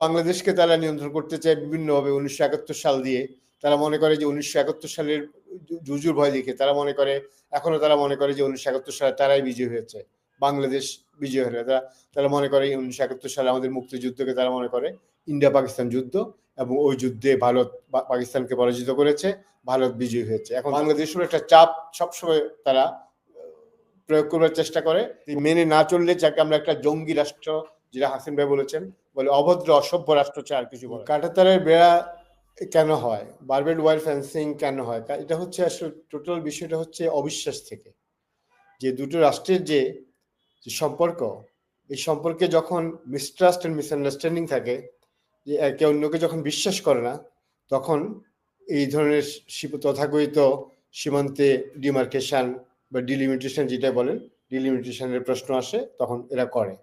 বাংলাদেশকে তারা নিয়ন্ত্রণ করতে চায় বিভিন্নভাবে উনিশশো একাত্তর সাল দিয়ে। তারা মনে করে যে উনিশশো একাত্তর সালের জুজুর ভয় দেখে। তারা মনে করে, এখনও তারা মনে করে যে উনিশশো একাত্তর সালে তারাই বিজয় হয়েছে। বাংলাদেশ বিজয় হয়ে তারা তারা মনে করে উনিশশো একাত্তর সালে আমাদের মুক্তিযুদ্ধকে তারা মনে করে ইন্ডিয়া পাকিস্তান যুদ্ধ এবং ওই যুদ্ধে ভারত পাকিস্তানকে পরাজিত করেছে, ভারত বিজয়ী হয়েছে। এখন বাংলাদেশের একটা চাপ সবসময় তারা প্রয়োগ করবার চেষ্টা করে। মেনে না চললে যাকে আমরা একটা জঙ্গি রাষ্ট্র যেটা হাসিন ভাই বলেছেন, বলে অভদ্র অসভ্য রাষ্ট্র চায় আর কিছু বলে কাটাতারের বেড়া কেন হয়? বারবেড ওয়ার ফেন্সিং কেন হয়? এটা হচ্ছে আসলে টোটাল বিষয়টা হচ্ছে অবিশ্বাস থেকে। যে দুটো রাষ্ট্রের যে সম্পর্ক, এই সম্পর্কে যখন মিসট্রাস্ট এন্ড মিসআন্ডারস্ট্যান্ডিং থাকে, যে একে অন্যকে যখন বিশ্বাস করে না, তখন এই ধরনের তথাকথিত সীমান্তে ডিমার্কেশন বা ডিলিমিটেশন যেটা বলেন ডিলিমিটেশনের প্রশ্ন আসে, তখন এরা করে।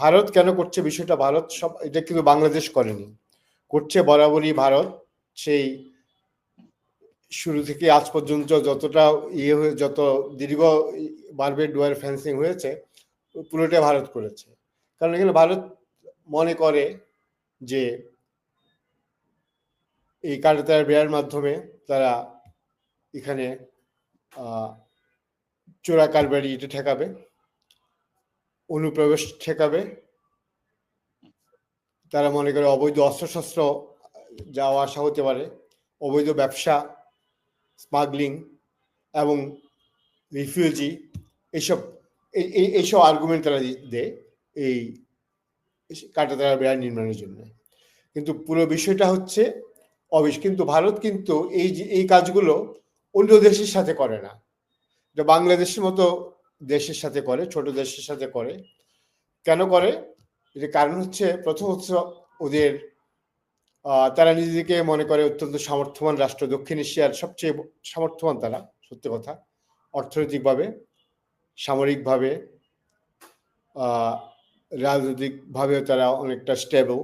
ভারত কেন করছে বিষয়টা, ভারত সব, এটা কিন্তু বাংলাদেশ করেনি। করছে বরাবরই ভারত, সেই শুরু থেকে আজ পর্যন্ত যতটা ইয়ে হয়ে, যত দীর্ঘ বারবেড ডুয়ার ফেন্সিং হয়েছে, পুরোটা ভারত করেছে। কারণ এখানে ভারত মনে করে যে এই কাটাতার বেড়ার মাধ্যমে তারা এখানে চোরা কারবারি এটা ঠেকাবে। অনুপ্রবেশ ঠেকাবে। তারা মনে করে অবৈধ অস্ত্রশস্ত্র যাওয়া আসা হতে পারে, অবৈধ ব্যবসা স্মাগলিং এবং রিফিউজি এইসব এইসব আর্গুমেন্ট তারা দেয় এই কাটাতারা বেড়া নির্মাণের জন্য। কিন্তু পুরো বিষয়টা হচ্ছে অবিশ। কিন্তু ভারত কিন্তু এই এই কাজগুলো অন্য দেশের সাথে করে না। বাংলাদেশের মতো দেশের সাথে করে, ছোট দেশের সাথে করে। কেন করে? এর কারণ হচ্ছে, প্রথম হচ্ছে ওদের তারা নিজেদেরকে মনে করে অত্যন্ত সামর্থ্যবান রাষ্ট্র। দক্ষিণ এশিয়ার সবচেয়ে সামর্থ্যবান তারা, সত্যি কথা। অর্থনৈতিকভাবে, সামরিকভাবে রাজনৈতিকভাবেও তারা অনেকটা স্টেবল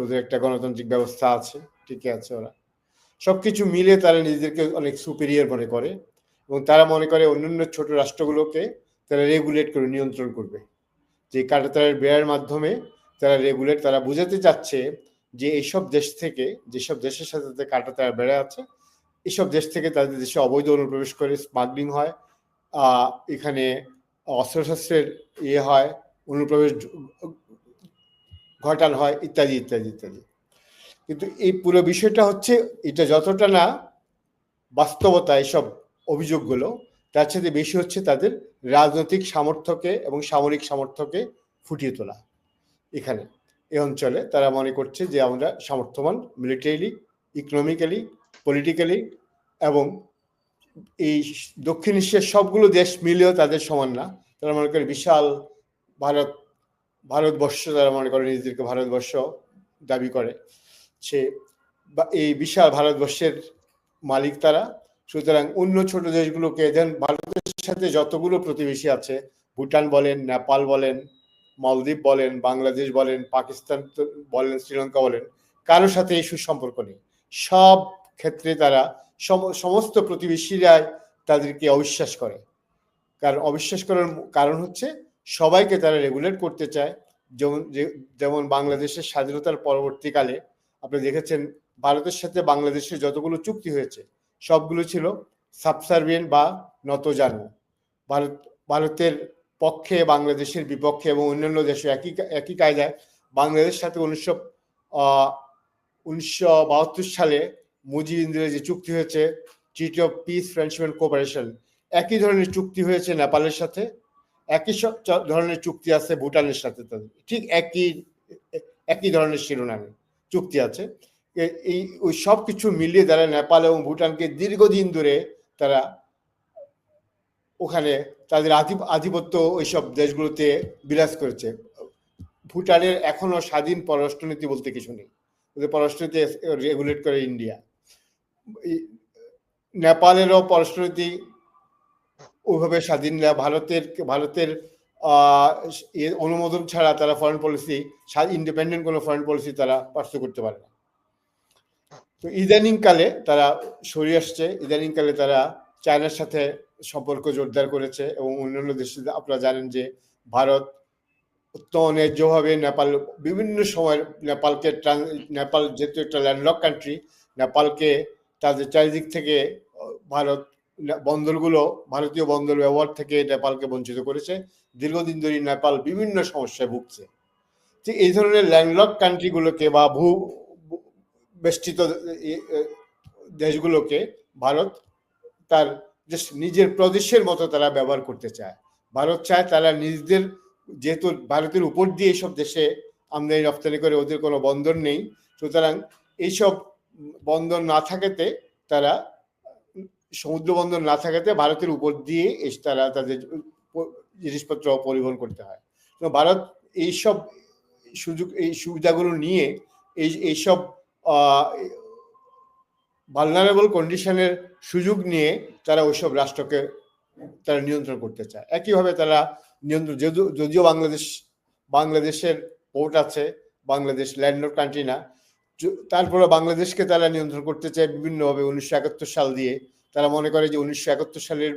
ওদের একটা গণতান্ত্রিক ব্যবস্থা আছে, ঠিকই আছে ওরা। সবকিছু মিলে তারা নিজেদেরকে অনেক সুপিরিয়র মনে করে। এবং তারা মনে করে অন্যান্য ছোট রাষ্ট্রগুলোকে তারা রেগুলেট করে, নিয়ন্ত্রণ করবে। যে কাটাতারের বেড়ার মাধ্যমে তারা রেগুলেট তারা বুঝাতে চাচ্ছে যে এইসব দেশ থেকে, যেসব দেশের সাথে তাদের কাটাতার বেড়ে আছে এইসব দেশ থেকে তাদের দেশে অবৈধ অনুপ্রবেশ করে স্মাগলিং হয় এখানে অস্ত্রশস্ত্রের ইয়ে হয়, অনুপ্রবেশ ঘটান হয়, ইত্যাদি ইত্যাদি ইত্যাদি। কিন্তু এই পুরো বিষয়টা হচ্ছে, এটা যতটা না বাস্তবতা এইসব অভিযোগগুলো, তার সাথে বেশি হচ্ছে তাদের রাজনৈতিক সামর্থ্যকে এবং সামরিক সামর্থ্যকে ফুটিয়ে তোলা। এখানে এই অঞ্চলে তারা মনে করছে যে আমরা সামর্থ্যবান মিলিটারিলি ইকোনমিক্যালি পলিটিক্যালি এবং এই দক্ষিণ এশিয়ার সবগুলো দেশ মিলেও তাদের সমান না। তারা মনে করে বিশাল ভারত, ভারতবর্ষ তারা মনে করে নিজেদেরকে ভারতবর্ষ দাবি করে। সে এই বিশাল ভারতবর্ষের মালিক তারা সুতরাং অন্য ছোট দেশগুলোকে দেন ভারতের সাথে যতগুলো প্রতিবেশী আছে, ভুটান বলেন, নেপাল বলেন, মালদ্বীপ বলেন, বাংলাদেশ বলেন, পাকিস্তান বলেন, শ্রীলঙ্কা বলেন কারোর সাথে এই সুসম্পর্ক নেই। সব ক্ষেত্রে তারা সমস্ত প্রতিবেশীরাই তাদেরকে অবিশ্বাস করে। কারণ অবিশ্বাস করার কারণ হচ্ছে সবাইকে তারা রেগুলেট করতে চায়। যেমন যেমন বাংলাদেশের স্বাধীনতার পরবর্তীকালে আপনি দেখেছেন, ভারতের সাথে বাংলাদেশের যতগুলো চুক্তি হয়েছে সবগুলো ছিল সাবসার্ভিয়েন্ট বা নতজানু। ভারত, ভারতের পক্ষে বাংলাদেশের বিপক্ষে এবং অন্যান্য দেশে একই একই কায়দায় বাংলাদেশের সাথে উনিশশো উনিশশো বাহাত্তর সালে মুজিব ইন্দিরা যে চুক্তি হয়েছে treaty of peace friendship and cooperation একই ধরনের চুক্তি হয়েছে নেপালের সাথে, একই সব ধরনের চুক্তি আছে ভুটানের সাথে তাদের। ঠিক একই একই ধরনের শিরোনামে চুক্তি আছে। এই, ওই সব কিছু মিলিয়ে তারা নেপাল এবং ভুটানকে দীর্ঘদিন ধরে তারা ওখানে তাদের আধিপত্য ওইসব দেশগুলোতে বিরাজ করেছে। ভুটানের এখনও স্বাধীন পররাষ্ট্রনীতি বলতে কিছু নেই। ওদের পররাষ্ট্রনীতি রেগুলেট করে ইন্ডিয়া। নেপালেরও পররাষ্ট্রনীতি ওইভাবে স্বাধীন ভারতের ভারতের অনুমোদন ছাড়া তারা ফরেন পলিসি ইন্ডিপেন্ডেন্ট কোনো ফরেন পলিসি তারা পার্সু করতে পারে না। তো ইদানিং কালে তারা সরে আসছে, ইদানিংকালে তারা চায়নার সাথে সম্পর্ক জোরদার করেছে এবং অন্যান্য দেশে আপনারা জানেন যে ভারত ন্যায্যভাবে নেপাল, বিভিন্ন সময় নেপালকে নেপাল যেহেতু একটা ল্যান্ডলক কান্ট্রি নেপালকে তাদের চারিদিক থেকে, ভারত বন্দরগুলো, ভারতীয় বন্দর ব্যবহার থেকে নেপালকে বঞ্চিত করেছে। দীর্ঘদিন ধরে নেপাল বিভিন্ন সমস্যায় ভুগছে। ঠিক এই ধরনের ল্যান্ডলক কান্ট্রিগুলোকে বা ভূ- বেষ্টিত দেশগুলোকে ভারত তার নিজের প্রদেশের মতো তারা ব্যবহার করতে চায়। ভারত চায় তারা নিজেদের যেহেতু ভারতের উপর দিয়ে এইসব দেশে আমদানি, রপ্তানি করে ওদের কোনো বন্দর নেই, সুতরাং এইসব বন্দর না থাকাতে তারা, সমুদ্র বন্দর না থাকাতে ভারতের উপর দিয়ে তারা তাদের জিনিসপত্র পরিবহন করতে হয়। তো ভারত এইসব সুযোগ, এই সুবিধাগুলো নিয়ে এই, এইসব ভালনারেবল কন্ডিশনের সুযোগ নিয়ে তারা ওইসব রাষ্ট্রকে তারা নিয়ন্ত্রণ করতে চায়। একইভাবে তারা নিয়ন্ত্রণ যদিও বাংলাদেশ, বাংলাদেশের পোর্ট আছে, বাংলাদেশ ল্যান্ড কান্ট্রি না তারপরে বাংলাদেশকে তারা নিয়ন্ত্রণ করতে চায় বিভিন্নভাবে উনিশশো একাত্তর সাল দিয়ে। তারা মনে করে যে উনিশশো একাত্তর সালের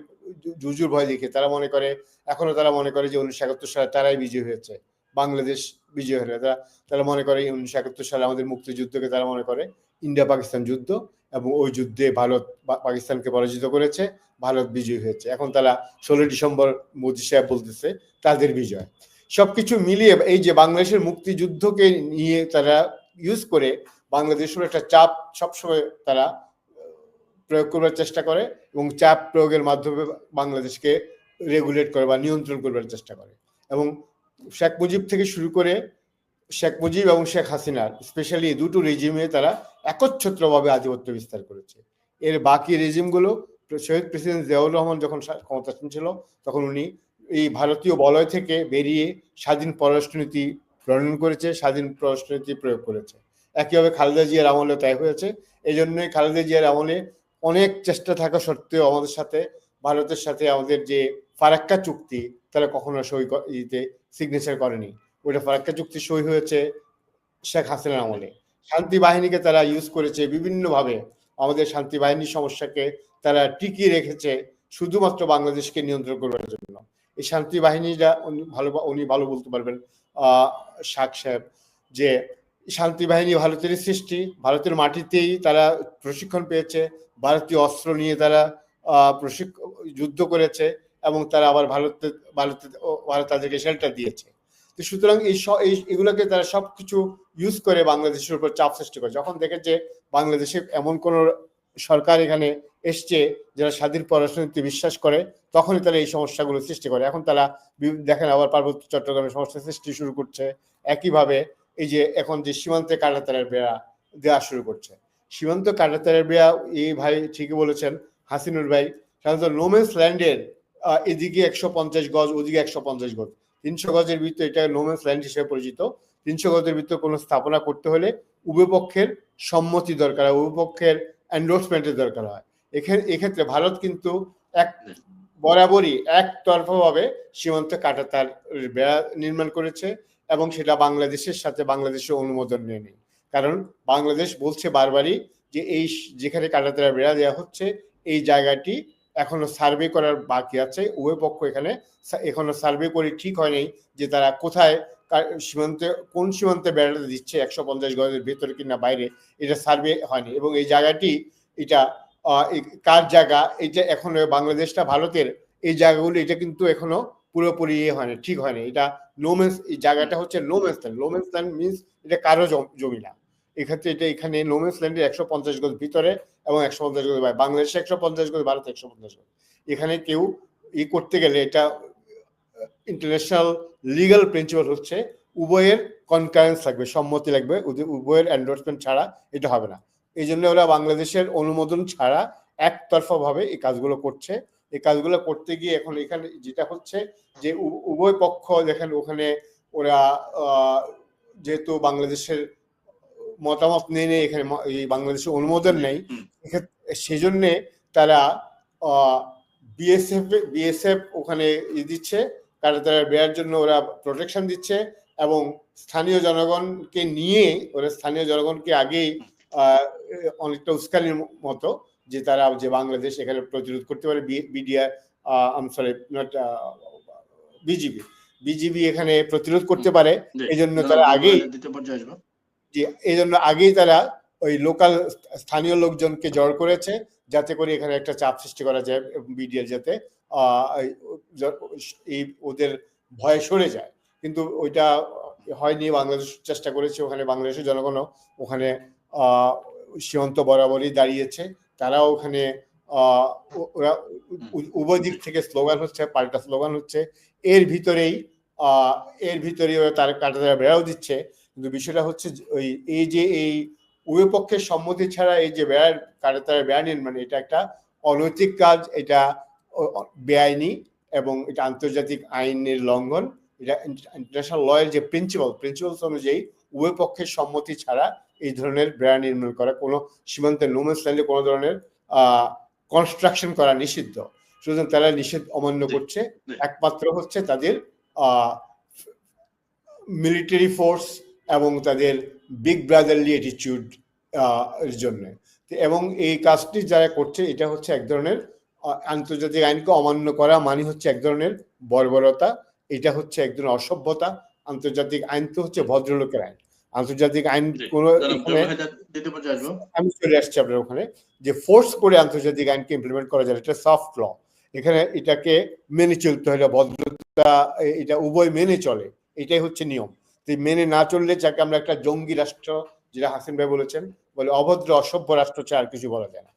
জুজুর ভয় দেখে। তারা মনে করে, এখনও তারা মনে করে যে উনিশশো একাত্তর সালে তারাই বিজয় হয়েছে। বাংলাদেশ বিজয় হলে। তারা তারা মনে করে উনিশশো একাত্তর সালে আমাদের মুক্তিযুদ্ধকে তারা মনে করে ইন্ডিয়া পাকিস্তান যুদ্ধ এবং ওই যুদ্ধে ভারত পাকিস্তানকে পরাজিত করেছে, ভারত বিজয়ী হয়েছে। এখন তারা ষোলো ডিসেম্বর মোদী সাহেব বলতেছে, তাদের বিজয়। সবকিছু মিলিয়ে এই যে বাংলাদেশের মুক্তিযুদ্ধকে নিয়ে তারা ইউজ করে বাংলাদেশের একটা চাপ সবসময় তারা প্রয়োগ করবার চেষ্টা করে এবং চাপ প্রয়োগের মাধ্যমে বাংলাদেশকে রেগুলেট করে বা নিয়ন্ত্রণ করবার চেষ্টা করে। এবং শেখ মুজিব থেকে শুরু করে শেখ মুজিব এবং শেখ হাসিনার স্পেশালি দুটো রেজিমে তারা একচ্ছত্রভাবে আধিপত্য বিস্তার করেছে। এর বাকি রেজিমগুলো শহীদ প্রেসিডেন্ট জিয়াউর রহমান যখন ক্ষমতাসীন ছিল, তখন উনি এই ভারতীয় বলয় থেকে বেরিয়ে স্বাধীন পররাষ্ট্রনীতি প্রণয়ন করেছে, স্বাধীন পররাষ্ট্রনীতি প্রয়োগ করেছে। একইভাবে খালেদা জিয়ার আমলে তাই হয়েছে। এই জন্যই খালেদা জিয়ার আমলে অনেক চেষ্টা থাকা সত্ত্বেও আমাদের সাথে, ভারতের সাথে আমাদের যে ফারাক্কা চুক্তি, তারা কখনো সই ইতে সিগনেচার করেনি। ওইটা ফারাক্কা চুক্তি সই হয়েছে শেখ হাসিনার আমলে। শান্তি বাহিনীকে তারা ইউজ করেছে বিভিন্নভাবে। আমাদের শান্তি বাহিনীর সমস্যাকে তারা টিকিয়ে রেখেছে শুধুমাত্র বাংলাদেশকে নিয়ন্ত্রণ করবার জন্য। এই শান্তি বাহিনীরা উনি ভালো উনি ভালো বলতে পারবেন শাক সাহেব, যে শান্তি বাহিনী ভারতের সৃষ্টি, ভারতের মাটিতেই তারা প্রশিক্ষণ পেয়েছে, ভারতীয় অস্ত্র নিয়ে তারা প্রশিক্ষণ যুদ্ধ করেছে এবং তারা আবার ভারতে ভারতে ও- ভারত তাদেরকে শেল্টার দিয়েছে। তো সুতরাং এই এগুলোকে তারা সবকিছু ইউজ করে বাংলাদেশের উপর চাপ সৃষ্টি করে। যখন দেখে যে বাংলাদেশে এমন কোন সরকার এখানে এসছে যারা স্বাধীন পররাষ্ট্রনীতি বিশ্বাস করে, তখনই তারা এই সমস্যাগুলো সৃষ্টি করে। এখন তারা দেখেন আবার পার্বত্য চট্টগ্রামে সমস্যা সৃষ্টি শুরু করছে। একইভাবে এই যে এখন যে সীমান্তে কাটাতারের বেড়া দেওয়া শুরু করছে। সীমান্ত কাটাতারের বেড়া, এই ভাই ঠিকই বলেছেন, হাসিনুর ভাই। সাধারণত নোমেন্স ল্যান্ডের এদিকে একশো পঞ্চাশ গজ, ওদিকে একশো পঞ্চাশ গজ। তিনশো গজের ভিতরে এটা নোমেন্স ল্যান্ড হিসেবে পরিচিত। তিনশো গজের ভিতরে কোনো স্থাপনা করতে হলে উভয়পক্ষের সম্মতি দরকার হয় উভয়পক্ষের এন্ডোর্সমেন্টের দরকার হয়। এখানে এক্ষেত্রে ভারত কিন্তু এক বরাবরই একতরফাভাবে সীমান্ত কাটাতার বেড়া নির্মাণ করেছে এবং সেটা বাংলাদেশের সাথে বাংলাদেশের অনুমোদন নেয়নি কারণ বাংলাদেশ বলছে বারবারই যে এই যেখানে কাটাতার বেড়া দেওয়া হচ্ছে, এই জায়গাটি এখনও সার্ভে করার বাকি আছে। উভয় পক্ষ এখানে এখনও সার্ভে করে ঠিক হয়নি যে তারা কোথায় সীমান্তে, কোন সীমান্তে বেড়াতে দিচ্ছে, একশো পঞ্চাশ গজের ভেতরে কিনা বাইরে, এটা সার্ভে হয়নি। এবং এই জায়গাটি, এটা কার জায়গা এটা এখনও বাংলাদেশটা ভারতের, এই জায়গাগুলো, এটা কিন্তু এখনও পুরোপুরি ইয়ে হয়নি, ঠিক হয়নি। এটা নোমেন্স এই জায়গাটা হচ্ছে no man's land no man's land means এটা কারও জমি না। এক্ষেত্রে এটা এখানে নোমেন্স ল্যান্ডের একশো পঞ্চাশ গজ ভিতরে এবং একশো পঞ্চাশ গজ বাংলাদেশে একশো পঞ্চাশ গজ, ভারত একশো পঞ্চাশ গজ। এখানে কেউ ই করতে গেলে এটা ইন্টারন্যাশনাল লিগাল প্রিন্সিপাল হচ্ছে উভয়ের কনকারেন্স লাগবে, সম্মতি লাগবে। উভয়ের এন্ডোর্সমেন্ট ছাড়া এটা হবে না। এই জন্য ওরা বাংলাদেশের অনুমোদন ছাড়া একতরফা ভাবে এই কাজগুলো করছে। এই কাজগুলো করতে গিয়ে এখন এখানে যেটা হচ্ছে যে উভয় পক্ষ দেখেন ওখানে ওরা যেহেতু বাংলাদেশের মতামত নেই নেই এখানে এই বাংলাদেশের অনুমোদন নেই। সেজন্যে তারা বিএসএফ বিএসএফ ওখানে ই দিচ্ছে কারণ তারা বেড়ার জন্য ওরা প্রোটেকশন দিচ্ছে এবং স্থানীয় জনগণকে নিয়ে ওরা স্থানীয় জনগণকে আগেই আহ, অনেকটা উস্কানির মতো যে তারা যে বাংলাদেশ এখানে প্রতিরোধ করতে পারে BDR um sorry not BGB BGB এখানে প্রতিরোধ করতে পারে এই জন্য তারা আগেই যে এই জন্য আগেই তারা ওই লোকাল স্থানীয় লোকজনকে জড় করেছে যাতে করে এখানে একটা চাপ সৃষ্টি করা যায় বিডিএল যাতে এই ওদের ভয়ে সরে যায়। কিন্তু ওইটা হয়নি, বাংলাদেশ চেষ্টা করেছে, ওখানে বাংলাদেশের জনগণও ওখানে সীমান্ত বরাবরই দাঁড়িয়েছে। তারাও ওখানে ওরা উভয় দিক থেকে স্লোগান হচ্ছে, পাল্টা স্লোগান হচ্ছে। এর ভিতরেই এর ভিতরেই ওরা তার কাটা তারা বেড়াও দিচ্ছে। কিন্তু বিষয়টা হচ্ছে ওই এই যে এই উভয় পক্ষের সম্মতি ছাড়া এই যে বেড়ার কাটা তারা বেড়া নির্মাণ এটা একটা অনৈতিক কাজ এটা বেআইনি এবং এটা আন্তর্জাতিক আইনের লঙ্ঘন এটা ইন্টারন্যাশনাল লয়ের যে প্রিন্সিপাল প্রিন্সিপালস অনুযায়ী উভয় পক্ষের সম্মতি ছাড়া এই ধরনের বেড়া নির্মাণ করা কোনো সীমান্তে নোমেন্স লাইনে কোনো ধরনের কনস্ট্রাকশন করা নিষিদ্ধ। সুতরাং তারা নিষেধ অমান্য করছে। একমাত্র হচ্ছে তাদের মিলিটারি ফোর্স এবং তাদের বিগ ব্রাদারলি অ্যাটিটিউড এর জন্য। এবং এই কাজটি যারা করছে এটা হচ্ছে এক ধরনের আন্তর্জাতিক আইনকে অমান্য করা মানে হচ্ছে এক ধরনের বর্বরতা। এটা হচ্ছে এক ধরনের অসভ্যতা। আন্তর্জাতিক আইন তো হচ্ছে ভদ্রলোকের আইন। আন্তর্জাতিক আইন কোনো আমি চলে আসছি আপনার ওখানে। যে ফোর্স করে আন্তর্জাতিক আইনকে ইমপ্লিমেন্ট করা যায় এটা সফট ল এখানে এটাকে মেনে চলতে হলে ভদ্রতা এটা উভয় মেনে চলে। এটাই হচ্ছে নিয়ম। মেনে না চললে যাকে আমরা একটা জঙ্গি রাষ্ট্র, যেটা হাসিন ভাই বলেছেন, বলে অভদ্র, অসভ্য রাষ্ট্র ছাড়া আর কিছু বলা যায় না।